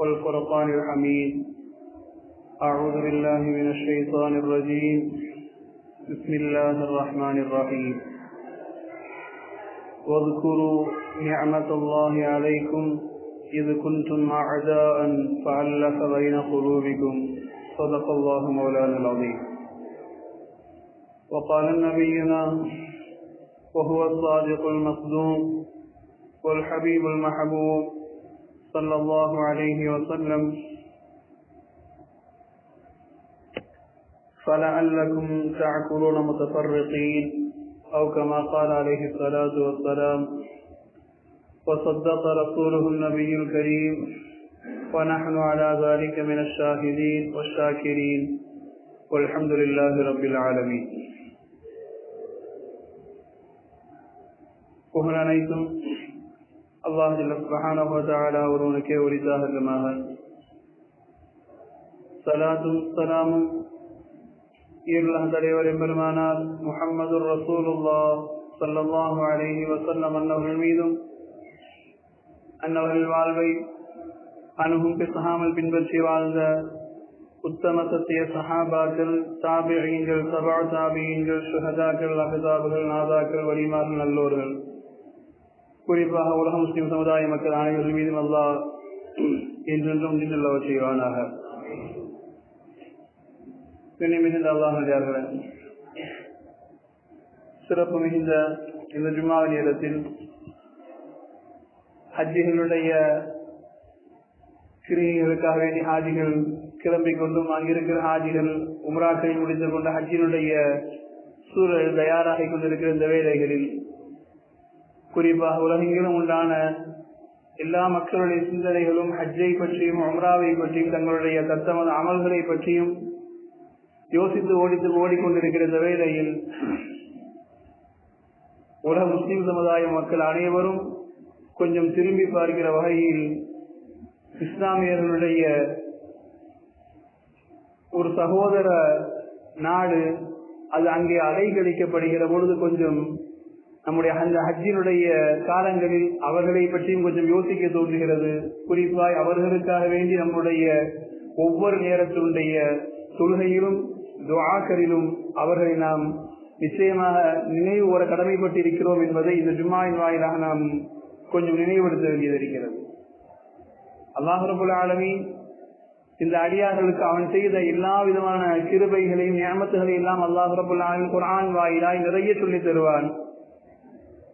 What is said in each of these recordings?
والفرقان الحميد. أعوذ بالله من الشيطان الرجيم. بسم الله الرحمن الرحيم. واذكروا نعمة الله عليكم إذ كنتم أعداء فألف بين قلوبكم. صدق الله مولانا العظيم. وقال نبينا وهو الصادق المصدوق والحبيب المحبوب صلى الله عليه وسلم فلعلكم تعقلون متفرقين أو كما قال عليه الصلاة والسلام وصدق رسوله النبي الكريم ونحن على ذلك من الشاهدين والشاكرين والحمد لله رب العالمين புகழ் அனைத்தும் அல்லாஹ் சுபஹானஹு ஒருவனுக்கே உரித்தாகமாக சலாத்தும் சலாமும் ஈருலக தலைவர் எம்பெருமானார் முகமது ரசூலுல்லா சல்லாஹு அலஹி வசல்லம் அன்னவர்கள் மீதும் அன்னவர்கள் வாழ்வை அணுகும் பிசகாமல் பின்பற்றி வாழ்ந்த உத்தம சத்திய சஹாபாக்கள் தாபியங்கள் சபா தாபியங்கள் சுஹதாக்கள் அகதாபுகள் நாதாக்கள் வழிமார்கள் நல்லோர்கள் குறிப்பாக உலக முஸ்லிம் சமுதாய மக்கள் அனைவரும் மீதும் அல்லா என்றென்றும் நின்றுள்ளவர் செய்வானாக. பின்னி மிகுந்த அல்லாஹர்களே சிறப்பு மிகுந்த இந்த ஜும்மா நேரத்தில் ஹஜ்ஜிகளுடைய கிரிகளுக்காக வேண்டி ஹாஜிகள் கிளம்பிக் கொண்டும் அங்கிருக்கிற ஹாஜிகள் உம்ராக்களை முடித்துக் கொண்ட ஹஜ்ஜினுடைய சூழல் தயாராகி கொண்டிருக்கிற இந்த வேலைகளில் குறிப்பாக உலகெங்கிலும் உண்டான எல்லா மக்களுடைய சிந்தனைகளும் ஹஜ்ஜை பற்றியும் அம்ராவை பற்றியும் தங்களுடைய தத்தமது அமல்களை பற்றியும் யோசித்து ஓடித்து ஓடிக்கொண்டிருக்கிற வேளையில் உலக முஸ்லிம் சமுதாய மக்கள் அனைவரும் கொஞ்சம் திரும்பி பார்க்கிற வகையில் இஸ்லாமியர்களுடைய ஒரு சகோதர நாடு அது அங்கே அலைகழிக்கப்படுகிற பொழுது கொஞ்சம் நம்முடைய அந்த ஹஜ்ஜினுடைய காலங்களில் அவர்களை பற்றியும் கொஞ்சம் யோசிக்க தோன்றுகிறது. குறிப்பாய் அவர்களுக்காக வேண்டி நம்முடைய ஒவ்வொரு நேரத்தினுடைய தொழுகையிலும் துவாக்கரிலும் அவர்களை நாம் நிச்சயமாக நினைவு ஒரு கடமைப்பட்டு இருக்கிறோம் என்பதை இந்த ஜும்மாவின் வாயிலாக நாம் கொஞ்சம் நினைவுபடுத்த வேண்டியது இருக்கிறது. அல்லாஹரபுல் ஆலமி இந்த அடியார்களுக்கு அவன் செய்த எல்லா விதமான கிருபைகளையும் ஞாபகங்களையும் எல்லாம் அல்லாஹரபுல் ஆலமின் குரான் வாயிலாய் நிறைய சொல்லி தருவான்.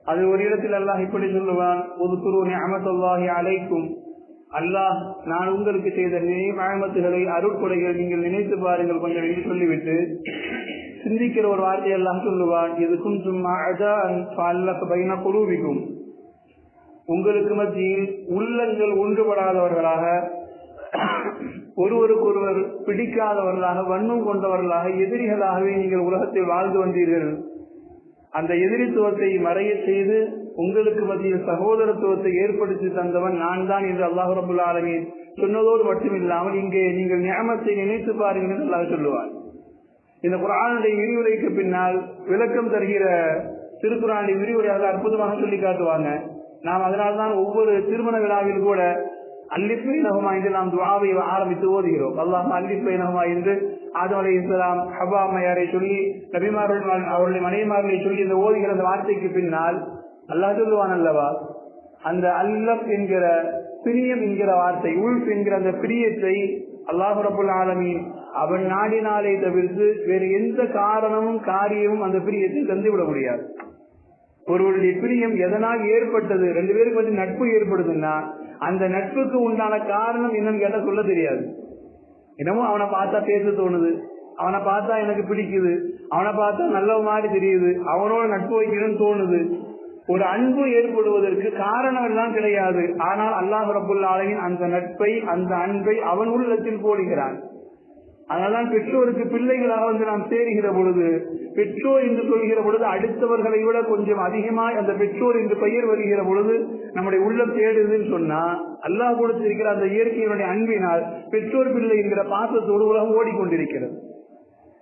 அது ஒரு இடத்தில் அல்லாஹ் இப்படி சொல்லுவான் ஒதுக்குரு ஞாபகல்லாஹி அழைக்கும் அல்லாஹ் நான் உங்களுக்கு செய்த நியமத்துகளை அருட்கொடைகள் நீங்கள் நினைத்து பாருங்கள் கொஞ்சம் என்று சொல்லிவிட்டு சிந்திக்கிற ஒரு வார்த்தை எல்லாம் சொல்லுவான் இது சும்மா பைன குழுவிக்கும் உங்களுக்கு மத்தியில் உள்ளங்கள் ஒன்றுபடாதவர்களாக ஒருவருக்கொருவர் பிடிக்காதவர்களாக வண்ணம் கொண்டவர்களாக எதிரிகளாகவே நீங்கள் உலகத்தில் வாழ்ந்து வந்தீர்கள். அந்த எதிரித்துவத்தை மறைய செய்து உங்களுக்கு மத்தியில் சகோதரத்துவத்தை ஏற்படுத்தி தந்தவன் நான் தான் என்று அல்லாஹு ரபுல்லா ஆலமீன் சொன்னதோடு மட்டுமில்லாமல் இங்கே நீங்கள் ஞாபகத்தை நினைத்து பாருங்கள் என்று அல்லாஹ் சொல்லுவார் இந்த குரானுடைய விரிவுரைக்கு பின்னால் விளக்கம் தருகிற திருக்குறானுடைய விரிவுரையாக அற்புதமாக சொல்லி காட்டுவாங்க. நாம் அதனால்தான் ஒவ்வொரு திருமண விழாவில் கூட அல்லிப்பை நகமா என்று நாம் துவாவை ஆரம்பித்து ஓதுகிறோம். அல்லாஹ் அல்லிப்பை நகமா என்று ஆதம் அலி இஸ்லாம் ஹபா அம்மையாரை சொல்லி நபிமார்கள் அவருடைய மனைவிமார்களை சொல்லி இந்த ஓதுகிற அந்த வார்த்தைக்கு பின்னால் அல்லாஹ் சொல்லுவான் அல்லவா? அந்த அல்லப் என்கிற பிரியம் என்கிற வார்த்தை உள்ஃப் என்கிற அந்த பிரியத்தை அல்லாஹ் ரபுல் அவன் நாடினாலே தவிர்த்து வேறு எந்த காரணமும் காரியமும் அந்த பிரியத்தை தந்துவிட முடியாது. ஒருவருடைய பிரியம் எதனால் ஏற்பட்டது ரெண்டு பேருக்கு வந்து நட்பு ஏற்படுதுன்னா அந்த நட்புக்கு உண்டான காரணம் என்னன்னு கேட்டா சொல்ல தெரியாது. என்னமோ அவனை பார்த்தா பேச தோணுது. அவனை பார்த்தா எனக்கு பிடிக்குது. அவனை பார்த்தா நல்ல மாதிரி தெரியுது. அவனோட நட்பு வைக்கணும்னு தோணுது. ஒரு அன்பு ஏற்படுவதற்கு காரணம் எல்லாம் கிடையாது. ஆனால் அல்லாஹ் ரபுல் அந்த நட்பை அந்த அன்பை அவன் உள்ளத்தில் போடுகிறான். அதனால்தான் பெற்றோருக்கு பிள்ளைகளாக வந்து நாம் சேருகிற பொழுது பெற்றோர் என்று சொல்கிற பொழுது அடுத்தவர்களை விட கொஞ்சம் அதிகமாய் அந்த பெற்றோர் என்று பெயர் வருகிற பொழுது நம்முடைய உள்ளம் தேடுதுன்னு சொன்னா அல்லாஹ் கொடுத்திருக்கிற அந்த இயற்கையினுடைய அன்பினால் பெற்றோர் பிள்ளை என்கிற பாசத்தோடு உலகம் ஓடிக்கொண்டிருக்கிறது.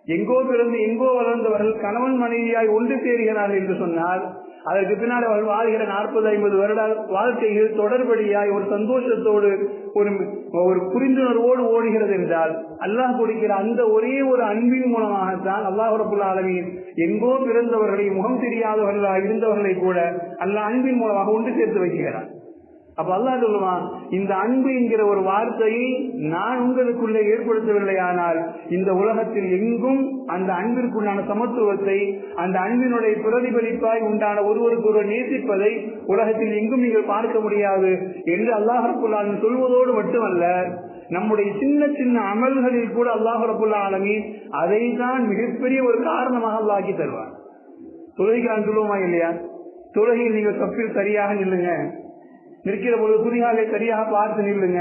எங்கோ பிறந்து எங்கோ வளர்ந்தவர்கள் கணவன் மனைவியாய் ஒன்று சேர்கிறார்கள் என்று சொன்னால் அதற்கு பின்னால் அவர்கள் வாழ்கிற நாற்பது ஐம்பது வருட வாழ்க்கையில் தொடர்படியாய் ஒரு சந்தோஷத்தோடு ஒரு ஒரு புரிந்துணர்வோடு ஓடுகிறது என்றால் அல்லாஹ் கொடுக்கிற அந்த ஒரே ஒரு அன்பின் மூலமாகத்தான் அல்லாஹ் ரபுல் ஆலமீன் எங்கோ பிறந்தவர்களை முகம் தெரியாதவர்களா இருந்தவர்களை கூட அல்ல அன்பின் மூலமாக ஒன்று சேர்த்து வைக்கிறார். அப்ப அல்லா சொல்லுவான்? இந்த அன்பு என்கிற ஒரு வார்த்தையை நான் உங்களுக்குள்ளே ஏற்படுத்தவில்லை ஆனால் இந்த உலகத்தில் எங்கும் அந்த அன்பிற்குண்டான சமத்துவத்தை அந்த அன்பினுடைய பிரதிபலிப்பாய் உண்டான ஒருவருக்கு ஒருவர் நேசிப்பதை உலகத்தில் எங்கும் நீங்கள் பார்க்க முடியாது என்று அல்லாஹருக்குள்ளான் சொல்வதோடு மட்டுமல்ல நம்முடைய சின்ன சின்ன அமல்களில் கூட அல்லாஹ் ரபுல்லா ஆலமி அதை தான் மிகப்பெரிய ஒரு காரணமாக அல்லாக்கி தருவார். தொழுகைக்கான சொல்லுவோமா இல்லையா? தொழுகையில் நீங்கள் தப்பில் சரியாக நில்லுங்க. நிற்கிற போது புதிகாலை சரியாக பார்த்து நில்லுங்க.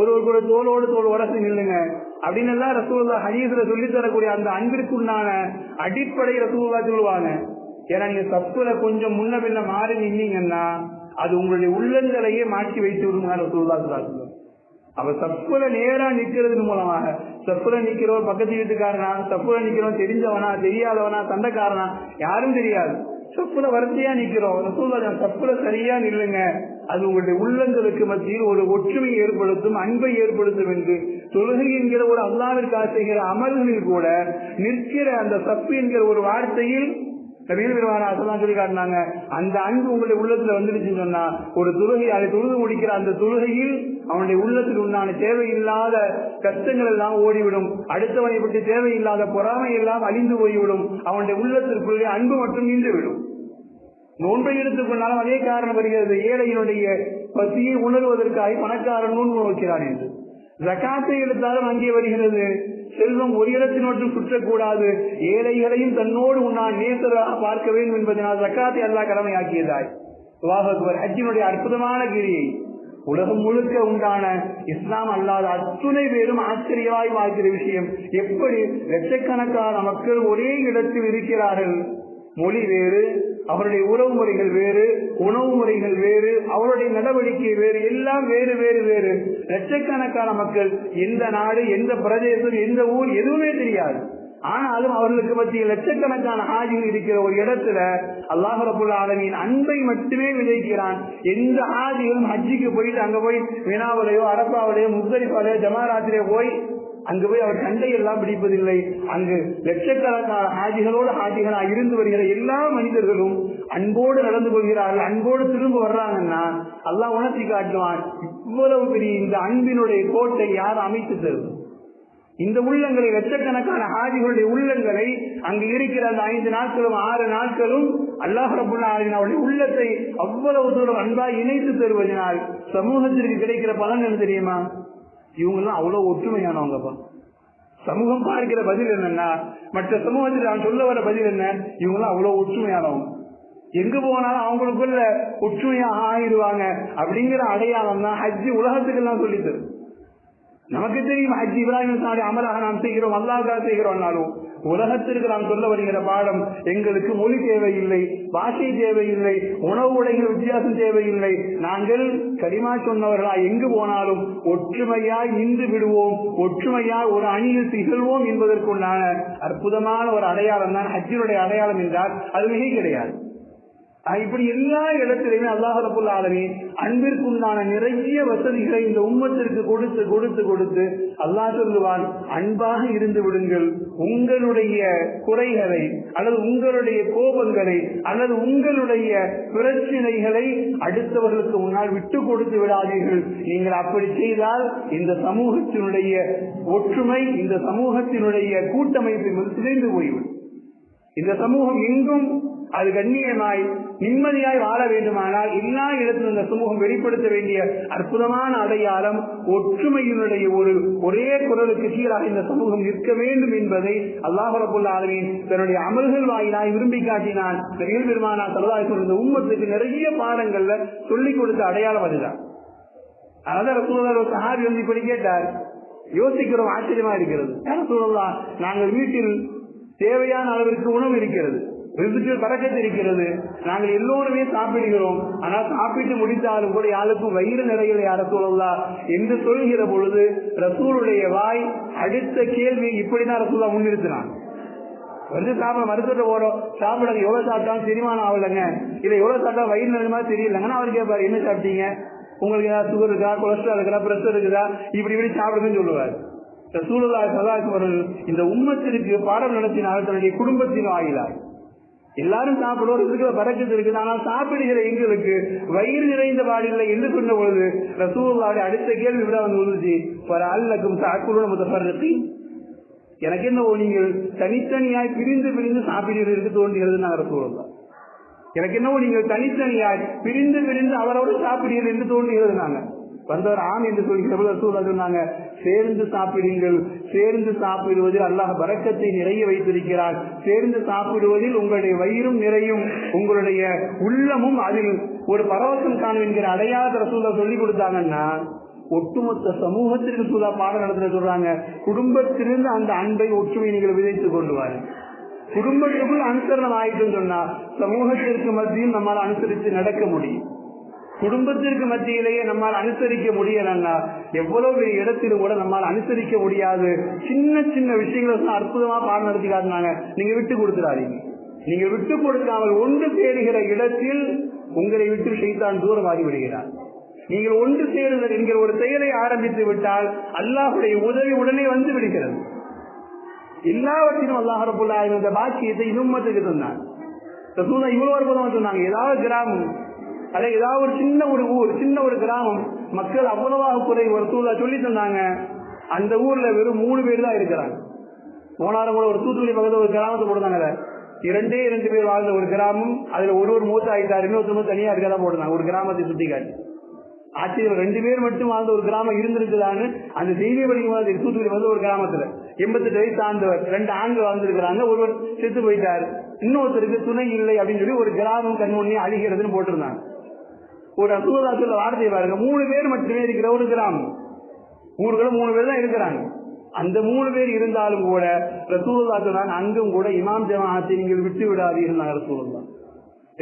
ஒருவர் கூட தோளோடு தோல் உரசி நில்லுங்க. அப்படின்னு எல்லாம் ரசூல்லா ஹதீஸ்ல சொல்லி தரக்கூடிய அந்த அன்பிற்குண்டான அடிப்படை ரசூல்லா சொல்லுவாங்க. ஏன்னா நீங்க தப்புல கொஞ்சம் முன்ன பின்ன மாறி நின்னீங்கன்னா அது உங்களுடைய உள்ளங்களையே மாற்றி வைத்து விடுங்க ரசூல்லா சொல்லுவாங்க அவ தப்புல நேரா நிக்கிறது மூலமாக தப்புல நிக்கிறோம் பக்கத்து வீட்டுக்காரனா தப்புல நிக்கிறோம் தெரிஞ்சவனா தெரியாதவனா சண்டைக்காரனா யாரும் தெரியாது. தப்புல வரிசையா நிக்கிறோம். ரசூல்லா தப்புல சரியா நில்லுங்க. அது உங்களுடைய உள்ளங்களுக்கு மத்தியில் ஒரு ஒற்றுமை ஏற்படுத்தும் அன்பை ஏற்படுத்தும் என்று தொழுகை என்கிற ஒரு அல்லாவிற்காக செய்கிற அமல்களில் கூட நிற்கிற அந்த தப்பு என்கிற ஒரு வார்த்தையில் காட்டினாங்க. அந்த அன்பு உங்களுடைய உள்ளத்துல வந்துருச்சு சொன்னா ஒரு தொழுகை அதை தொழுது முடிக்கிற அந்த தொழுகையில் அவனுடைய உள்ளத்தில் உண்டான தேவையில்லாத கஷ்டங்கள் எல்லாம் ஓடிவிடும். அடுத்தவனை பற்றி தேவையில்லாத பொறாமை எல்லாம் அழிந்து போய்விடும். அவனுடைய உள்ளத்திற்குள்ளே அன்பு மட்டும் நின்றுவிடும். நோன்பை எடுத்துக்கொண்டாலும் அதே காரணம் வருகிறது. ஏழையினுடைய பசியை உணர்வதற்காக பணக்காரன் நோன்பு நோக்கிறான் என்று. ஜக்காத்தை எடுத்தாலும் அங்கே வருகிறது. செல்வம் ஒரு இடத்தினோட்டும் சுற்றக்கூடாது. ஏழைகளையும் தன்னோடு உன்னால் நேசராக பார்க்க வேண்டும் என்பதனால் ஜக்காத்தை அல்லா கடமையாக்கியதாய். வாகக்குவர் அஜினுடைய அற்புதமான கிரியை உலகம் முழுக்க உண்டான இஸ்லாம் அல்லாத அத்துணை பேரும் ஆச்சரியமாய் வாழ்க்கிற விஷயம். எப்படி லட்சக்கணக்கான மக்கள் ஒரே இடத்தில் இருக்கிறார்கள்? மொழி வேறு அவருடைய உறவு முறைகள் வேறு உணவு முறைகள் வேறு அவருடைய நடவடிக்கை வேறு எல்லாம் வேறு வேறு வேறு. லட்சக்கணக்கான மக்கள் எந்த நாடு எந்த பிரதேசம் எந்த ஊர் எதுவுமே தெரியாது. ஆனாலும் அவர்களுக்கு மத்திய லட்சக்கணக்கான ஹாஜிகள் இருக்கிற ஒரு இடத்துல அல்லாஹ் ரபுல் ஆலமின் அன்பை மட்டுமே விதைக்கிறான். எந்த ஹாஜிகளும் ஹஜ்ஜிக்கு போயிட்டு அங்க போய் வினாவிலையோ அரப்பாவிலையோ முத்தரிப்பாலையோ ஜமாராத்திரையோ போய் அங்கு போய் அவர் சண்டை எல்லாம் பிடிப்பதில்லை. அங்கு லட்சக்கணக்கான ஹாஜிகளோடு ஹாஜிகளாக இருந்து வருகிற எல்லா மனிதர்களும் அன்போடு நடந்து கொள்கிறார்கள் அன்போடு திரும்ப வர்றாங்கன்னா அல்லாஹ் உணர்த்தி காட்டுவான் இவ்வளவு பெரிய இந்த அன்பினுடைய கோட்டை யார் அமைத்து தரும் இந்த உள்ளங்களை லட்சக்கணக்கான ஹாஜிகளுடைய உள்ளங்களை அங்கு இருக்கிற அந்த ஐந்து நாட்களும் ஆறு நாட்களும் அல்லாஹ் ரபுல்லாவின் அவருடைய உள்ளத்தை அவ்வளவு தூரம் அன்பா இணைத்து தருவதனால் சமூகத்திற்கு கிடைக்கிற பலன் என்ன தெரியுமா? இவங்கெல்லாம் அவ்வளவு ஒற்றுமையானவங்கப்பா. சமூகம் பார்க்கிற பதில் என்னன்னா மற்ற சமூகத்தில் நான் சொல்ல வர பதில் என்ன? இவங்கெல்லாம் அவ்வளவு ஒற்றுமையானவங்க. எங்கு போனாலும் அவங்களுக்குள்ள ஒற்றுமையாக ஆயிடுவாங்க அப்படிங்கிற அடையாளம் தான் ஹஜ்ஜி உலகத்துக்கு எல்லாம் நமக்கு தெரியும் ஹஜ் இப்ராஹிம் சாடி அமலாக நாம் செய்கிறோம் அல்லாஹாக செய்கிறோம்னாலும் உலகத்திற்கு நாம் சொல்ல வருகிற பாடம் எங்களுக்கு மொழி தேவையில்லை பாஷை தேவையில்லை உணவு உடைகள் வித்தியாசம் தேவையில்லை. நாங்கள் கரிமா சொன்னவர்களா எங்கு போனாலும் ஒற்றுமையாய் நின்று விடுவோம் ஒற்றுமையாய் ஒரு அணியில் திகழ்வோம் என்பதற்குண்டான அற்புதமான ஒரு அடையாளம் தான் ஹஜ்ஜினுடைய அடையாளம் என்றால் அது மிக கிடையாது. இப்படி எல்லா இடத்திலுமே அல்லாஹரப்புள்ள ஆலமே அன்பிற்குண்டான நிறைய வசதிகளை இந்த உம்மத்திற்கு கொடுத்து கொடுத்து கொடுத்து அல்லாஹ் சொல்லுவான் அன்பாக இருந்து விடுங்கள். உங்களுடைய குறைகளை அல்லது உங்களுடைய கோபங்களை அல்லது உங்களுடைய பிரச்சனைகளை அடுத்தவர்களுக்கு முன்னால் விட்டு கொடுத்து விடாதீர்கள். நீங்கள் அப்படி செய்தால் இந்த சமூகத்தினுடைய ஒற்றுமை இந்த சமூகத்தினுடைய கூட்டமைப்பு சிதைந்து போய்விடும். இந்த சமூகம் எங்கும் அது கண்ணியமாய் நிம்மதியாய் வாழ வேண்டுமானால் எல்லா இடத்திலும் இந்த சமூகம் வெளிப்படுத்த வேண்டிய அற்புதமான அடையாளம் ஒற்றுமையினுடைய ஒரு ஒரே குரலுக்கு சீராக இந்த சமூகம் நிற்க வேண்டும் என்பதை அல்லாஹ் தன்னுடைய அமல்கள் வாயிலாய் விரும்பி காட்டினான். நபிகள் பெருமானா சல்லாஹ் இந்த உம்மத்துக்கு நிறைய பாடங்கள்ல சொல்லிக் கொடுத்த அடையாளம் அதுதான். அதான் ரசூலுல்லாஹி சஹாபி வந்து இப்படி கேட்டார். யோசிக்கிறோம் ஆச்சரியமா இருக்கிறது. நாங்கள் வீட்டில் தேவையான அளவிற்கு உணவு இருக்கிறது. ரிசுக்கு பறக்கத்து இருக்கிறது. நாங்கள் எல்லோருமே சாப்பிடுகிறோம். ஆனால் சாப்பிட்டு முடித்தாலும் கூட யாருக்கும் வயிறு நிறையில் யார என்று சொல்கிற பொழுது ரசூலுடைய வாய் அடுத்த கேள்வி இப்படிதான் ரசூலா முன்னிறுத்தினான். வந்து சாப்பிட மருத்துவத்தை போறோம். சாப்பிடுங்க எவ்வளவு சாப்பிட்டாலும் செரிமானம் ஆகலைங்க. இதை எவ்வளவு சாப்பிட்டா வயிறு நிறைய மாதிரி தெரியலங்கன்னா அவர் கேட்பாரு என்ன சாப்பிட்டீங்க? உங்களுக்கு ஏதாவது சுகர் இருக்கா? கொலஸ்ட்ரால் இருக்கா? பிரஷர் இருக்குதா? இப்படி இப்படி சாப்பிடுங்கன்னு சொல்லுவார். சூழலா சதாசவர்கள் இந்த உம்மத்திற்கு பாடம் நடத்தினால் தன்னுடைய குடும்பத்தின் வாயிலாய் எல்லாரும் சாப்பிடுவோம் இருக்கிற பறக்கத்து இருக்குது. ஆனால் சாப்பிடுகிற எங்களுக்கு வயிறு நிறைந்த பாடில்லை என்று சொன்ன பொழுது ரசூலுல்லாவுடைய அடுத்த கேள்வி விட வந்து வந்துச்சு பல அல்லக்கும் சாக்குள்ள முதற்பி எனக்கு என்ன நீங்கள் தனித்தனியாய் பிரிந்து பிரிந்து சாப்பிடுகிறதுக்கு தோன்றுகிறது நான் ரசூலுல்லா எனக்கு என்னவோ நீங்கள் தனித்தனியாய் பிரிந்து பிரிந்து அவரோடு சாப்பிடுகிறது என்று தோன்றுகிறது நாங்க. வந்தவர் ஆம் என்று சொல்கிற சொன்னாங்க சேர்ந்து சாப்பிடுங்கள் சேர்ந்து சாப்பிடுவதில் அல்லாஹ் பறக்கத்தை நிறைய வைத்திருக்கிறார். சேர்ந்து சாப்பிடுவதில் உங்களுடைய வயிறும் நிறையும். உங்களுடைய உள்ளமும் அதில் ஒரு பரவசம் காணும் என்கிற அடையாள ரசூலா சொல்லி கொடுத்தாங்கன்னா ஒட்டுமொத்த சமூகத்திற்கு சூழா பாடம் நடத்த சொல்றாங்க. குடும்பத்திலிருந்து அந்த அன்பை ஒற்றுமை நீங்கள் விதைத்துக் கொண்டு வாருங்கள் குடும்பத்துக்குள் அனுசரணம் ஆயிட்டுன்னு சொன்னா சமூகத்திற்கு மத்தியும் நம்மால் அனுசரித்து நடக்க முடியும். குடும்பத்திற்கு மத்தியிலேயே நம்மால் அனுசரிக்க முடியலன்னா எவ்வளவு பெரிய இடத்திலும் கூட நம்மால் அனுசரிக்க முடியாது. சின்ன சின்ன விஷயங்களை அற்புதமா பாடம் நடத்தி காட்டினாங்க நீங்க விட்டு கொடுத்துடாதீங்க. நீங்க விட்டு கொடுக்காமல் ஒன்று சேருகிற இடத்தில் உங்களை விட்டு செய்தான் தூரமாகி விடுகிறார் நீங்கள் ஒன்று சேருதல் என்கிற ஒரு செயலை ஆரம்பித்து விட்டால் அல்லாஹுடைய உதவி உடனே வந்து விடுகிறது. எல்லாவற்றிலும் அல்லாஹ் இந்த பாக்கியத்தை இன்னும்மத்துக்கு சொன்னான். இவ்வளவு அற்புதம் சொன்னாங்க. ஏதாவது கிராமம் அல்ல ஏதாவது ஒரு சின்ன ஒரு ஊர் சின்ன ஒரு கிராமம் மக்கள் அவ்வளவாக குறை ஒரு சூழலா சொல்லி தந்தாங்க. அந்த ஊர்ல வெறும் மூணு பேர் தான் இருக்கிறாங்க. போனாலும் கூட ஒரு தூத்துக்குடி பக்கத்தில் ஒரு கிராமத்தை போடுறாங்க இரண்டே இரண்டு பேர் வாழ்ந்த ஒரு கிராமம் அதுல ஒரு ஒரு மூத்த ஆயிட்டார் இன்னொருத்தர் தனியா இருக்கதா போடுறாங்க ஒரு கிராமத்தை சுட்டி காட்டி ஆச்சரியம் ரெண்டு பேர் மட்டும் வாழ்ந்த ஒரு கிராமம் இருந்திருக்குதான்னு அந்த செய்தி படிக்கும் தூத்துக்குடி வந்து ஒரு கிராமத்துல. எண்பத்தெட்டு வயசு ஆண்டவர் ரெண்டு ஆண்கள் வாழ்ந்திருக்கிறாங்க ஒருவர் செத்து போயிட்டார். இன்னொருத்தருக்கு துணை இல்லை அப்படின்னு சொல்லி ஒரு கிராமம் கண்முன்னே அழிகிறதுன்னு போட்டிருந்தாங்க. ஒரு அசுவதா சொல்ல வார்த்தை பாருங்க. மூணு பேர் மட்டுமே இருக்கிற ஒரு கிராமம். ஊர்களும் மூணு பேர் தான் இருக்கிறாங்க. அந்த மூணு பேர் இருந்தாலும் கூட ரசூல்லா சொன்னாங்க அங்கும் கூட இமாம் ஜமாத்தை நீங்கள் விட்டு விடாதீர்கள் ரசூல்லா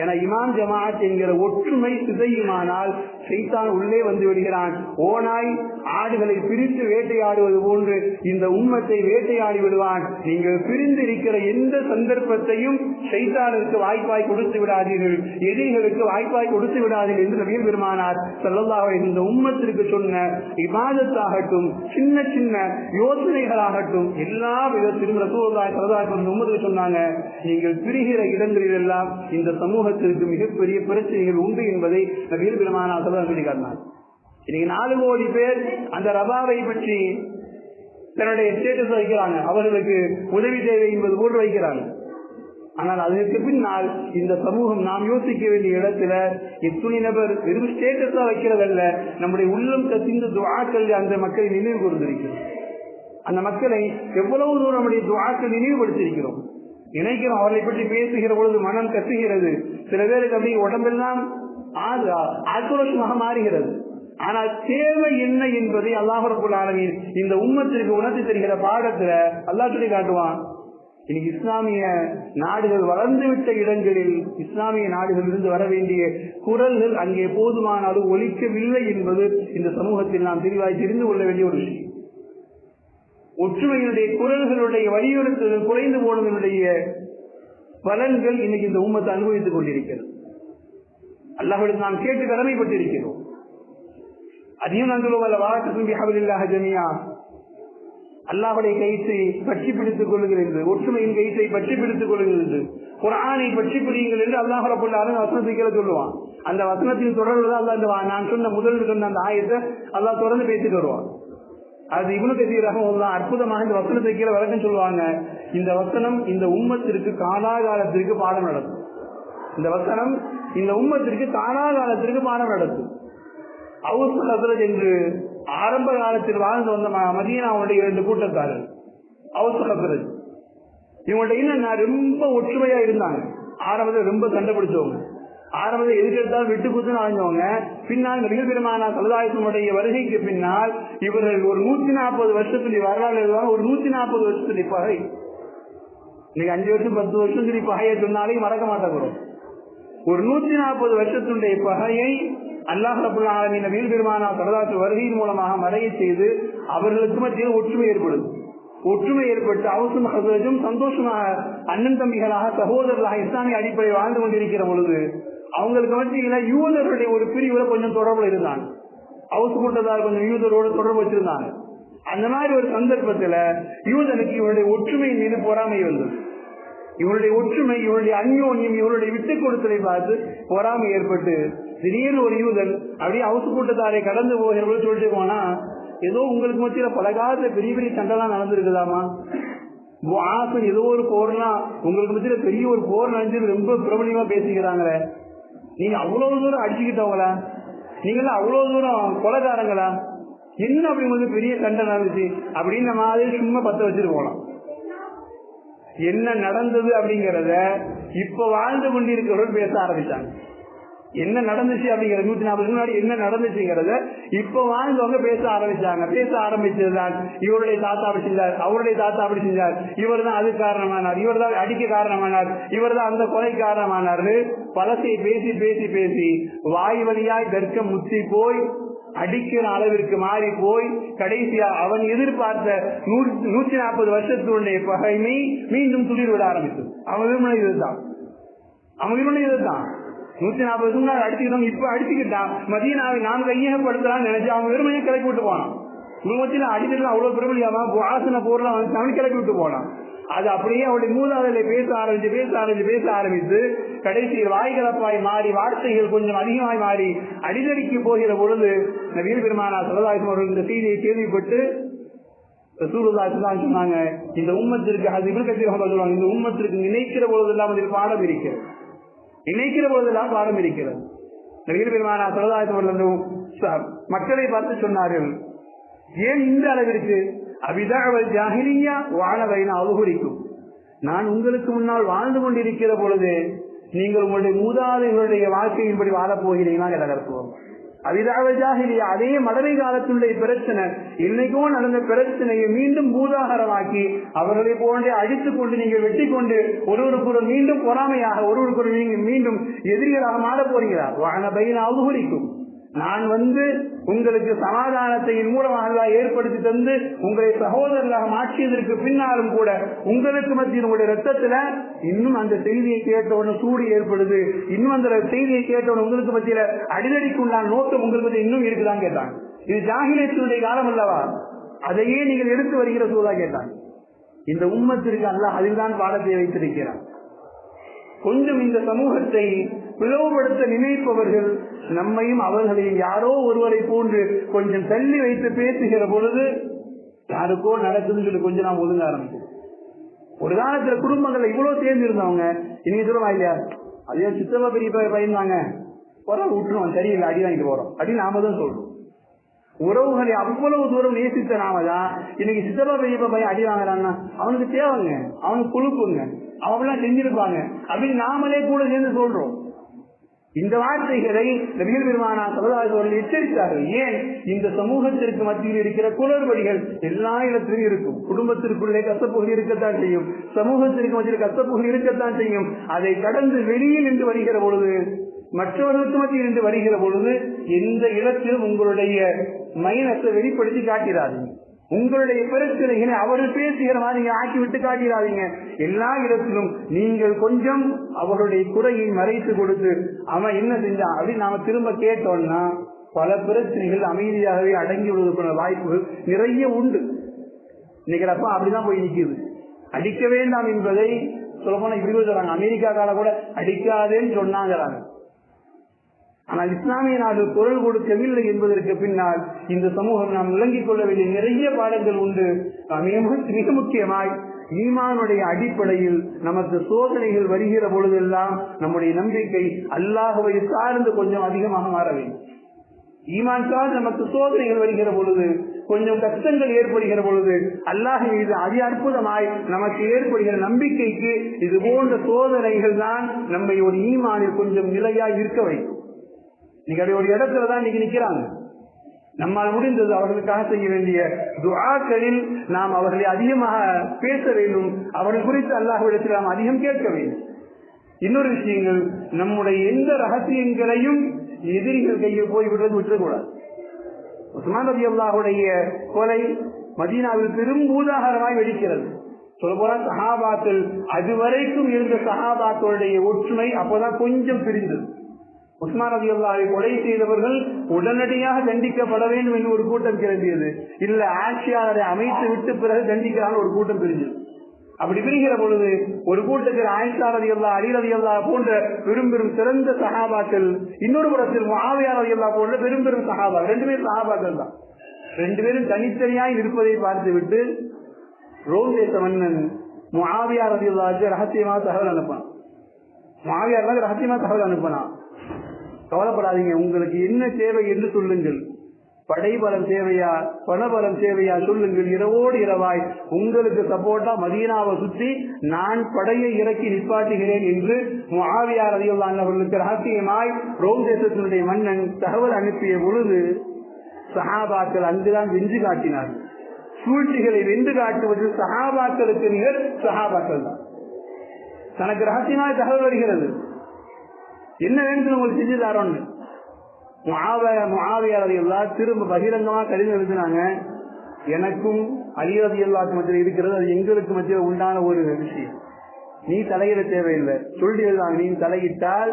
என இமாம் ஜமாத் என்கிற ஒற்றுமை சிதையுமானால் சைத்தான் உள்ளே வந்து விடுகிறான். ஓனாய் ஆடுகளை பிரித்து வேட்டையாடுவது போன்று இந்த உம்மத்தை வேட்டையாடி விடுவான். நீங்கள் பிரிந்து இருக்கிற எந்த சந்தர்ப்பத்தையும் சைத்தானுக்கு வாய்ப்பாய் கொடுத்து விடாதீர்கள். எதிரிகளுக்கு வாய்ப்பாய் கொடுத்து விடாதீர்கள் என்று நபிகள் பெருமானார் செல்லல்லாக இந்த உம்மத்திற்கு சொன்ன இபாதத்தாகட்டும் சின்ன சின்ன யோசனைகளாகட்டும் எல்லா விதத்திலும் ரசூலாய் சரதாய் உம்மத்துக்கு சொன்னாங்க. நீங்கள் பிரிகிற இடங்களில் எல்லாம் இந்த சமூகத்திற்கு மிகப்பெரிய பிரச்சனைகள் உண்டு என்பதை நபிகள் பெருமானார் சொல்லி காட்டினார். இன்னைக்கு நாலு கோடி பேர் அந்த ரபாவை பற்றி தன்னுடைய ஸ்டேட்டஸ் வைக்கிறாங்க. அவர்களுக்கு உதவி தேவை என்பது போன்று வைக்கிறாங்க. ஆனால் அதற்கு பின்னால் இந்த சமூகம் நாம் யோசிக்க வேண்டிய இடத்துல எத்துணை நபர் வெறும் ஸ்டேட்டஸா வைக்கிறதல்ல நம்முடைய உள்ளம் கசிந்து துவாக்கள் அந்த மக்களை நினைவு கூர்ந்திருக்கிறோம் அந்த மக்களை எவ்வளவு தூரம் நம்முடைய துவாக்கள் நினைவுபடுத்தியிருக்கிறோம்? நினைக்கிறோம் அவர்களை பற்றி பேசுகிற பொழுது மனம் கத்துகிறது. சில பேருக்கு அப்படி உடம்பெல்லாம் ஆக்ரோஷமாக மாறுகிறது. ஆனால் தேவை என்ன என்பதை அல்லாஹரப்புல் ஆலமீன் இந்த உம்மத்திற்கு உணர்த்தி தருகிற பாடத்துல அல்லா சொல்லி காட்டுவான். இன்னைக்கு இஸ்லாமிய நாடுகள் வளர்ந்து விட்ட இடங்களில் இஸ்லாமிய நாடுகளிலிருந்து வர வேண்டிய குரல்கள் அங்கே போதுமான அளவு ஒழிக்கவில்லை என்பது இந்த சமூகத்தில் நாம் தெளிவாய் தெரிந்து கொள்ள வேண்டிய ஒரு விஷயம். ஒற்றுமையினுடைய குரல்களுடைய வலியுறுத்தல் குறைந்து போனதனுடைய பலன்கள் இன்னைக்கு இந்த உம்மத்தை அனுபவித்துக் கொண்டிருக்கிறது. அல்லாஹுடன் நாம் கேட்டு கடமைப்பட்டிருக்கிறோம். அதையும் நான் சொல்லுவல்ல வாரத்துக்கும் பிஹபில்லாஹ ஜமியா அல்லாஹுடைய கயிற்றை பற்றி பிடித்துக் கொள்கிறது ஒற்றுமையின் கயிற்றை பற்றி பிடித்துக் கொள்கிறது குரானை பற்றி பிடிங்கள் என்று அல்லாஹ் ரபுல்லாலும் வசனத்தை கீழே சொல்லுவான். அந்த வசனத்தின் தொடர்பு தான் அல்லா நான் சொன்ன முதல் சொன்ன அந்த ஆயத்தை அல்லாஹ் தொடர்ந்து பேசிட்டு வருவான். அது இவனு தான் அற்புதமாக இந்த வசனத்தை கீழே விளக்கம் சொல்லுவாங்க. இந்த வசனம் இந்த உம்மத்திற்கு காலாகாலத்திற்கு பாடம் நடக்கும் இந்த வசனம் இந்த உம்மத்திற்கு காலாகாலத்திற்கு பாடம் நடக்கும் அவுஸ் ஹசரத் என்று ஆரம்ப காலத்தில் வாழ்ந்து வந்த ம- இரண்டு கூட்டத்தாரர் அவுஸ் ஹசரத். இவங்கள்ட்ட என்ன ரொம்ப ஒற்றுமையா இருந்தாங்க. ஆரம்பத்தில் ரொம்ப சண்டை பிடிச்சவங்க. ஆரம்பத்தில் எதுக்கெடுத்தாலும் விட்டு குத்துன்னு வாழ்ந்தவங்க பின்னால் நபிகள் பெருமானா சமுதாயத்தினுடைய வருகைக்கு பின்னால் இவர்கள் ஒரு நூத்தி நாற்பது வருஷத்துடைய வரலாறு ஒரு நூத்தி நாற்பது வருஷத்துடைய பகை. இன்னைக்கு அஞ்சு வருஷம் பத்து வருஷம் சொல்லி பகையை சொன்னாலே மறக்க மாட்டேங்கிறோம். ஒரு நூத்தி நாற்பது வருஷத்துடைய பகையை அல்லாஹ் ரபுல் ஆலமீன் நபிகள் பெருமானா சரதாசு வருகையின் மூலமாக மறைய செய்து அவர்களுக்கு மத்தியில் ஒற்றுமை ஏற்படுது. ஒற்றுமை ஏற்பட்டு அவசும் ஹசரஜும் சந்தோஷமாக அண்ணன் தம்பிகளாக சகோதரர்களாக இஸ்லாமிய அடிப்படை வாழ்ந்து கொண்டிருக்கிற பொழுது அவங்களுக்கு மத்தியில யூதருடைய ஒரு பிரிவுல கொஞ்சம் தொடர்பு இருந்தாங்க. அவசு கூட்டத்தார் கொஞ்சம் யூதரோட தொடர்பு வச்சிருந்தாங்க. அந்த மாதிரி ஒரு சந்தர்ப்பத்துல யூதனுக்கு இவருடைய ஒற்றுமை மீது பொறாமை வந்தது. இவருடைய ஒற்றுமை இவருடைய அந்யோன்யம் இவருடைய விட்டுக் கொடுத்தலை பார்த்து பொறாமை ஏற்பட்டு திடீர்னு ஒரு யூதன் அப்படியே அவசு கூட்டத்தாரை கடந்து போகிறவர்கள் சொல்லிட்டு போனா ஏதோ உங்களுக்கு மத்தியில பல காலத்துல பெரிய பெரிய சண்டைலாம் நடந்திருக்குதாமா? ஆசன் ஏதோ ஒரு போர்லாம் உங்களுக்கு மத்தியில பெரிய ஒரு போர் நடந்து ரொம்ப பிரபலியமா பேசிக்கிறாங்களே. நீங்க அவ்வளவு தூரம் அடிச்சுக்கிட்டவங்களா? நீங்களாம் அவ்வளவு தூரம் கொலைக்காரங்களா என்ன அப்படி வந்து பெரிய சண்டை நடந்துச்சு? அப்படின்னு மாதிரி சும்மா பத்த வச்சுட்டு போகலாம். என்ன நடந்தது அப்படிங்கறத இப்ப வாழ்ந்து கொண்டிருக்கிறவர்கள் பேச ஆரம்பிச்சாங்க. என்ன நடந்துச்சு அப்படிங்கிற நூத்தி நாற்பது முன்னாடி என்ன நடந்துச்சுங்கிறத இப்ப வாழ்ந்தவங்க பேச ஆரம்பிச்சாங்க. பேச ஆரம்பிச்சதுதான் இவருடைய தாத்தா அப்படி செஞ்சார் அவருடைய தாத்தா அப்படி செஞ்சார். இவர் தான் அது காரணமானார் இவர் தான் அடிக்க காரணமானார் இவர் தான் அந்த கொலை காரணமானார் பழசை பேசி பேசி பேசி வாய் வழியாய் தர்க்கம் முத்தி போய் அடிக்கிற அளவிற்கு மாறி போய் கடைசியா அவன் எதிர்பார்த்த நூறு- நூற்றி நாற்பது வருஷத்துடைய பகைமை மீண்டும் துளிர் விட ஆரம்பித்தது. அவன் விரும்பின இதுதான். அவன் விரும்பின இதுதான். நூத்தி நாற்பது வருஷம் அடிச்சுக்கிட்டோம் இப்ப அடிச்சுக்கிட்டான் மதியனாவை நாம் கையகப்படுத்தலாம் நினைச்சு அவன் வெறுமையை கிளப்பி விட்டு போனான். குடும்பத்தில் அடிச்சுட்டு அவ்வளவு பிரபலியாமா ஆசன பொருளை வந்து அவன் கிளப்பி விட்டு போனான். அது அப்படியே அவருடைய மூதாதையில பேச ஆரம்பிச்சு பேச ஆரம்பிச்சு பேச ஆரம்பித்து கடைசியில் வாய்கலப்பாய் மாறி வார்த்தைகள் கொஞ்சம் அதிகமாய் மாறி அடிதடிக்கு போகிற பொழுது நவீன பெருமானா சரதாசம் அவர்கள் இந்த செய்தியை கேள்விப்பட்டு ரசூலுல்லாஹி தான் சொன்னாங்க இந்த உம்மத்திற்கு அது இப்னு கத்தீர் சொல்லுவாங்க இந்த உம்மத்திற்கு நினைக்கிற பொழுதெல்லாம் அதில் பாடம் இருக்கிறது. நினைக்கிற போதெல்லாம் பாடம் இருக்கிறது. நவீன பெருமான சமுதாயத்தவர்களும் மக்களை பார்த்து சொன்னார்கள் ஏன் இந்த அளவிற்கு? அபிதாவல் ஜாகிரியா வாழ வைன அவகுரிக்கும் நான் உங்களுக்கு முன்னால் வாழ்ந்து கொண்டிருக்கிற பொழுது நீங்கள் உங்களுடைய மூதாதைகளுடைய வாழ்க்கையின்படி வாழப் போகிறீங்களா என கருத்துவோம் அபிதாவல் அதே மடமை காலத்துடைய பிரச்சனை. இன்னைக்கும் நடந்த பிரச்சனையை மீண்டும் பூதாகரமாக்கி அவர்களை போன்றே அழித்துக் கொண்டு நீங்கள் வெட்டி கொண்டு ஒருவருக்கு மீண்டும் பொறாமையாக ஒருவருக்கு நீங்கள் மீண்டும் எதிரிகளாக மாற போறீங்களா வாங்க பையன் அவகுரிக்கும் நான் வந்து உங்களுக்கு சமாதானத்தை மூலமாக அல்லாஹ் ஏற்படுத்தி தந்து உங்களை சகோதரர்களாக மாற்றியதற்கு பின்னாலும் கூட உங்களுக்கு மத்தியில் உங்களுடைய ரத்தத்துல இன்னும் அந்த செய்தியை கேட்டவுடனே சூடு ஏற்படுது. இன்னும் அந்த செய்தியை கேட்டவுடனே உங்களுக்கு மத்தியில அடிதடிக்குண்டான நோக்கம் உங்களுக்கு இன்னும் இருக்குதான்னு கேட்டாங்க. இது ஜாகிரத்தினுடைய காலம் அல்லவா? அதையே நீங்கள் எடுத்து வருகிற சூழலா கேட்டாங்க. இந்த உம்மத்திற்கு அல்ல அதில்தான் பாடத்தை வைத்திருக்கிறான். கொஞ்சம் இந்த சமூகத்தை பிளவுபடுத்த நினைப்பவர்கள் நம்மையும் அவர்களையும் யாரோ ஒருவரை போன்று கொஞ்சம் தள்ளி வைத்து பேசுகிற பொழுது யாருக்கோ நடக்குதுன்னு சொல்லி கொஞ்சம் நாம் ஒதுங்க ஆரம்பிக்கும். ஒரு காலத்துல குடும்பங்கள்ல இவ்வளவு சேர்ந்து இருந்தவங்க இன்னைக்கு சொல்லுவா இல்லையா? அதே சித்தப்பா பெரிய பையன் பயந்தாங்க. உறவு விட்டுருவோம் சரியில்லை அடி வாங்கிட்டு போறோம். அப்படின்னு நாம தான் சொல்றோம். உறவுகளை அவ்வளவு தூரம் நேசித்த நாம தான் இன்னைக்கு சித்தப்பா பெரியப்பா பையன் அடி வாங்குறான்னா அவனுக்கு தேவைங்க அவனுக்கு கொழுப்புங்க. அவங்களாம் செஞ்சிருப்பாங்க. அப்படின்னு நாமளே கூட சேர்ந்து சொல்றோம். இந்த வார்த்தைகளை நபிகள் பெருமானா சமுதாயத்தோடு எச்சரித்தார்கள். ஏன்? இந்த சமூகத்திற்கு மத்தியில் இருக்கிற குளறுபடிகள் எல்லா இடத்திலும் இருக்கும். குடும்பத்திற்குள்ளே கசப்புகள் இருக்கத்தான் செய்யும். சமூகத்திற்கு மத்தியில் கசப்புகள் இருக்கத்தான் செய்யும். அதை கடந்து வெளியில் நின்று வருகிற பொழுது மற்றவர்களுக்கு மத்தியில் நின்று வருகிற பொழுது எந்த இடத்திலும் உங்களுடைய மைனத்தை வெளிப்படுத்தி காட்டிடாதீங்க உங்களுடைய பிரச்சனைகளை அவர் பேசுகிற மாதிரி ஆக்கி விட்டு காட்டிடாதீங்க. எல்லா இடத்திலும் நீங்கள் கொஞ்சம் அவருடைய குறையை மறைத்து கொடுத்து அவன் என்ன செஞ்சான் அப்படின்னு நாம திரும்ப கேட்டோம்னா பல பிரச்சனைகள் அமைதியாகவே அடங்கி விடுவதற்கான வாய்ப்புகள் நிறைய உண்டு. இன்னைக்கு அப்பா அப்படிதான் போய் நிற்கிது அடிக்க வேண்டாம் என்பதை சொல்லப்போனா இப்படி சொல்றாங்க. அமெரிக்காக்கால கூட அடிக்காதேன்னு சொன்னாங்கிறாங்க. ஆனால் இஸ்லாமிய நாடு குரல் கொடுக்கவில்லை என்பதற்கு பின்னால் இந்த சமூகம் நாம் விளங்கிக் கொள்ள வேண்டிய நிறைய பாடங்கள் உண்டு. மிக மிக முக்கியமாய் ஈமானுடைய அடிப்படையில் நமக்கு சோதனைகள் வருகிற பொழுதெல்லாம் நம்முடைய நம்பிக்கை அல்லாஹுவை சார்ந்து கொஞ்சம் அதிகமாக மாற வேண்டும். ஈமான் சார்ந்து நமக்கு சோதனைகள் வருகிற பொழுது கொஞ்சம் கஷ்டங்கள் ஏற்படுகிற பொழுது அல்லாஹ் மீது அதி அற்புதமாய் நமக்கு ஏற்படுகிற நம்பிக்கைக்கு இது போன்ற சோதனைகள் தான் நம்மை ஒரு ஈமானில் கொஞ்சம் நிலையாய் இருக்க வைக்கும். நீங்க ஒரு இடத்துல தான் இன்னைக்கு நிக்கிறாங்க. நம்மால் முடிந்தது அவர்களுக்காக செய்ய வேண்டிய துஆக்களில் நாம் அவர்களை அதிகமாக பேச வேண்டும். அவர்கள் குறித்து அல்லாஹ்விடத்தில் நாம் அதிகம் கேட்க வேண்டும். இன்னொரு விஷயங்கள் நம்முடைய எந்த ரகசியங்களையும் எதிரிகள் கையில் போய் விடுறது விட்டுறக்கூடாது. உஸ்மான் ரபி அல்லாஹுடைய கொலை மதீனாவில் பெரும் பூதாகரமாய் வெடிக்கிறது. சொல்ல போனா சஹாபாக்கள் அதுவரைக்கும் இருந்த சஹாபாக்களுடைய ஒற்றுமை அப்போதான் கொஞ்சம் பிரிந்தது. உஸ்மான் ரதி அல்லாவை கொலை செய்தவர்கள் உடனடியாக தண்டிக்கப்பட வேண்டும் என்று ஒரு கூட்டம் கிளம்பியது. இல்ல ஆட்சியாளரை அமைத்து விட்டு பிறகு தண்டிக்கிறான் ஒரு கூட்டம் பிரிஞ்சது அப்படி பிரிகிற பொழுது ஒரு கூட்டத்தில் ஆயிஷா ரதி அல்லா அலி ரதி அல்லா போன்ற பெரும் பெரும் சிறந்த சகாபாக்கள் இன்னொரு புறத்தில் மாவியா ரதி அல்லா போன்ற பெரும் பெரும் சகாபா ரெண்டு பேரும் சகாபாக்கள் தான். ரெண்டு பேரும் தனித்தனியாய் இருப்பதை பார்த்து விட்டு ரோம் தேச மன்னன் முஆவியா ரதி அல்லாச்சு ரகசியமாக தகவல் அனுப்பினான். மாவியார் ரகசியமாக தகவல் அனுப்பினான். கவலைப்படாதீங்க. உங்களுக்கு என்ன தேவை என்று சொல்லுங்கள். படைபலம் தேவையா? பணபலம் தேவையா? சொல்லுங்கள். இரவோடு இரவாய். உங்களுக்கு சப்போர்ட்டா மதீனாவை சுற்றி நான் படையை இறக்கி நிப்பாட்டுகிறேன் என்று முஆவியார் அவர்களுக்கு ரகசியமாய் ரோம் தேசத்தினுடைய மன்னன் தகவல் அனுப்பிய பொழுது சஹாபாக்கள் அங்குதான் வென்று காட்டினார் சூழ்ச்சிகளை வென்று காட்டுவதில் சஹாபாக்களுக்கு நிகழ் சஹாபாக்கள் தான். தனக்கு ரகசியமாய் தகவல் வருகிறது. என்ன வேணும் உங்களுக்கு செஞ்சு தரோன்னு முகாவியாளர்கள் திரும்ப பகிரங்கமா கடிதம் எழுதினாங்க. எனக்கும் அலிரதி எல்லாத்து மத்தியில் இருக்கிறது. அது எங்களுக்கு மத்தியில் உண்டான ஒரு விஷயம். நீ தலையிட தேவையில்லை. சொல்லி எழுதாங்க நீ தலையிட்டால்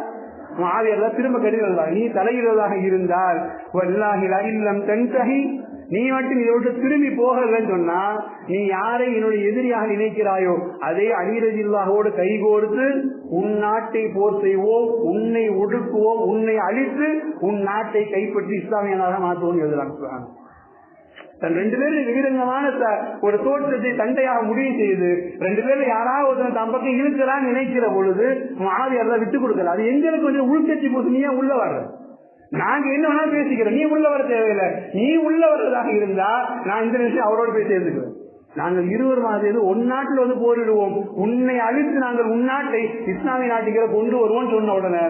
மாவியெல்லாம் திரும்ப கடிதம் எழுதாங்க நீ தலையிடுவதாக இருந்தால் இல்லம் தென்ககி நீ மட்டும் இதை விட்டு திரும்பி போகலன்னு சொன்னா நீ யாரை என்னுடைய எதிரியாக நினைக்கிறாயோ அதே அழியிறதில்லாக கை கோடுத்து உன் நாட்டை போர் செய்வோம் உன்னை ஒடுக்குவோம் உன்னை அழித்து உன் நாட்டை கைப்பற்றி இஸ்லாமிய நாடாக மாற்றுவோம் எழுதுறாங்க தன் ரெண்டு பேரும் வீரங்கமான ஒரு தோற்றத்தை சண்டையாக முடிவு செய்து ரெண்டு பேரும் யாராவது தன் பக்கம் இழுக்கிறான்னு நினைக்கிற பொழுது மாவியெல்லாம் விட்டு கொடுக்கல. அது எங்களுக்கு கொஞ்சம் உள்கட்சி போது நீ உள்ள வர்ற நாங்க என்ன வேணாலும் பேசிக்கிறோம். நீ உள்ள வர தேவையில்லை. நீ உள்ள வர்றதாக இருந்தா நான் இந்த விஷயம் அவரோட போய் சேர்ந்துக்கிறேன் நாங்கள் இருவர் மாதிரி உன் நாட்டில் வந்து போரிடுவோம். உன்னை அழித்து நாங்கள் உன் நாட்டை இஸ்லாமிய நாட்டுக்கிற கொண்டு வருவோம் சொன்ன உடனே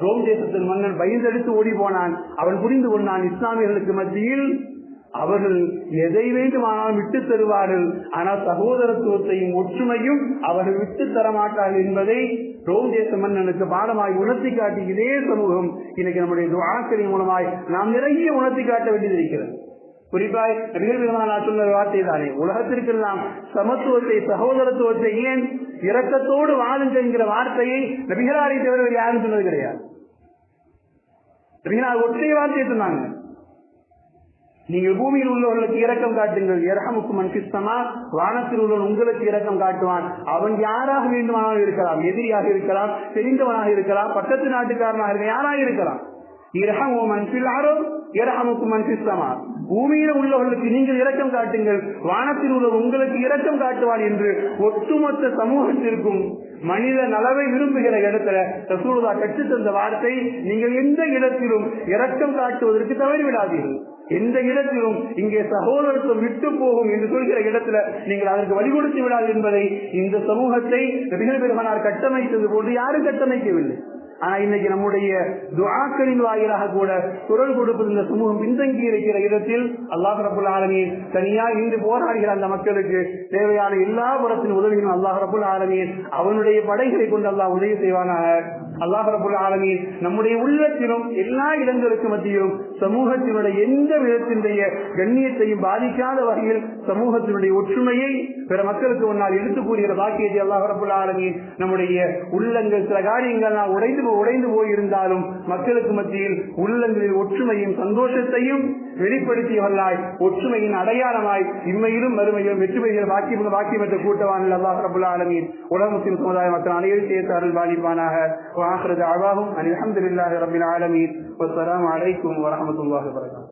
ரோம் தேசத்தின் மன்னன் பயந்தெடுத்து ஓடி போனான். அவன் புரிந்து கொண்டான் இஸ்லாமியர்களுக்கு மத்தியில் அவர்கள் எதை வேண்டுமானாலும் விட்டு தருவார்கள். ஆனால் சகோதரத்துவத்தையும் ஒற்றுமையும் அவர்கள் விட்டு தர மாட்டார்கள் என்பதை ரோம் தேச மன்னனுக்கு பாடமாய் உணர்த்தி காட்டி இதே சமூகம். இன்னைக்கு நம்முடைய துவாக்களின் மூலமாய் நாம் நிறைய உணர்த்தி காட்ட வேண்டியது இருக்கிறது. குறிப்பாய் நபிகள் பெருமானா சொன்ன வார்த்தை தானே உலகத்திற்கெல்லாம் சமத்துவத்தை சகோதரத்துவத்தை ஏன் இரக்கத்தோடு வாழுங்க என்கிற வார்த்தையை நபிகளாரை தவிர யாரும் சொன்னது கிடையாது. நபிகளார் ஒற்றை வார்த்தையை சொன்னாங்க. நீங்கள் பூமியில் உள்ளவர்களுக்கு இரக்கம் காட்டுங்கள். இரகமுக்கு மன்பிஸ்தமா வானத்தில் உள்ளவன் உங்களுக்கு இரக்கம் காட்டுவான். அவன் யாராக வேண்டுமானாலும் இருக்கலாம். எதிரியாக இருக்கலாம். தெரிந்தவனாக இருக்கலாம். பக்கத்து நாட்டுக்காரனாக இருக்க யாராக இருக்கலாம். இரகமோ மன்பில் ஆரோ இரகமுக்கு மன்பிஸ்தமா பூமியில உள்ளவர்களுக்கு நீங்கள் இரக்கம் காட்டுங்கள். வானத்தில் உள்ள உங்களுக்கு இரக்கம் காட்டுவான் என்று ஒட்டுமொத்த சமூகத்திற்கும் மனித நலவை விரும்புகிற இடத்துல ரசூலுதா கற்று தந்த வார்த்தை நீங்கள் எந்த இடத்திலும் இரக்கம் காட்டுவதற்கு தவறிவிடாதீர்கள். எந்த இடத்திலும் இங்கே சகோதரத்துவம் விட்டு போகும் என்று சொல்கிற இடத்துல நீங்கள் அதற்கு வழிகொடுத்து விடாது என்பதை இந்த சமூகத்தை பெருமானார் கட்டமைத்தது போன்று யாரும் கட்டமைக்கவில்லை. ஆனா இன்னைக்கு நம்முடைய துஆக்களின் வாயிலாக கூட குரல் கொடுப்பது இந்த சமூகம் பின்தங்கி இருக்கிற இடத்தில் அல்லாஹ் ரபுல் ஆலமீன் தனியா இன்று போராடுகிற அந்த மக்களுக்கு தேவையான எல்லா புறத்தின் உதவியும் அல்லாஹ் ரபுல் ஆலமீன் அவனுடைய படைகளை கொண்டு அல்லாஹ் உதவி செய்வானாக. அல்லாஹ் ரபுல் ஆலமீன் நம்முடைய உள்ளத்திலும் எல்லா இடங்களுக்கு மத்தியிலும் சமூகத்தினுடைய எந்த விதத்தினுடைய கண்ணியத்தையும் பாதிக்காத வகையில் சமூகத்தினுடைய ஒற்றுமையை பிற மக்களுக்கு முன்னால் எடுத்து கூறுகிற பாக்கியத்தை அல்லாஹ் ரபுல் நம்முடைய உள்ளங்கள் சில காரியங்கள் நான் உடைந்து உடைந்து போயிருந்தாலும் மக்களுக்கு மத்தியில் உள்ளங்களில் ஒற்றுமையும் சந்தோஷத்தையும் வெளிப்படுத்தியவர்களாய் ஒற்றுமையின் அடையாளமாய் இம்மையிலும் மறுமையிலும் வெற்றி பெறுகிற பாக்கியம் பாக்கியமற்ற கூட்டவானில் அல்லாஹ் ரபுல் ஆலமீன். உலக முஸ்லிம் சமுதாய மக்கள் அனைவரும் சேர்த்து அருள் பாலிப்பானாக. வாக்குறது அழகாகும் அலமதுல்லாஹி ரபில் ஆலமீன். வசலாம் வரமத்து വറഹമത്തുള്ളാഹി വബറകാതുഹു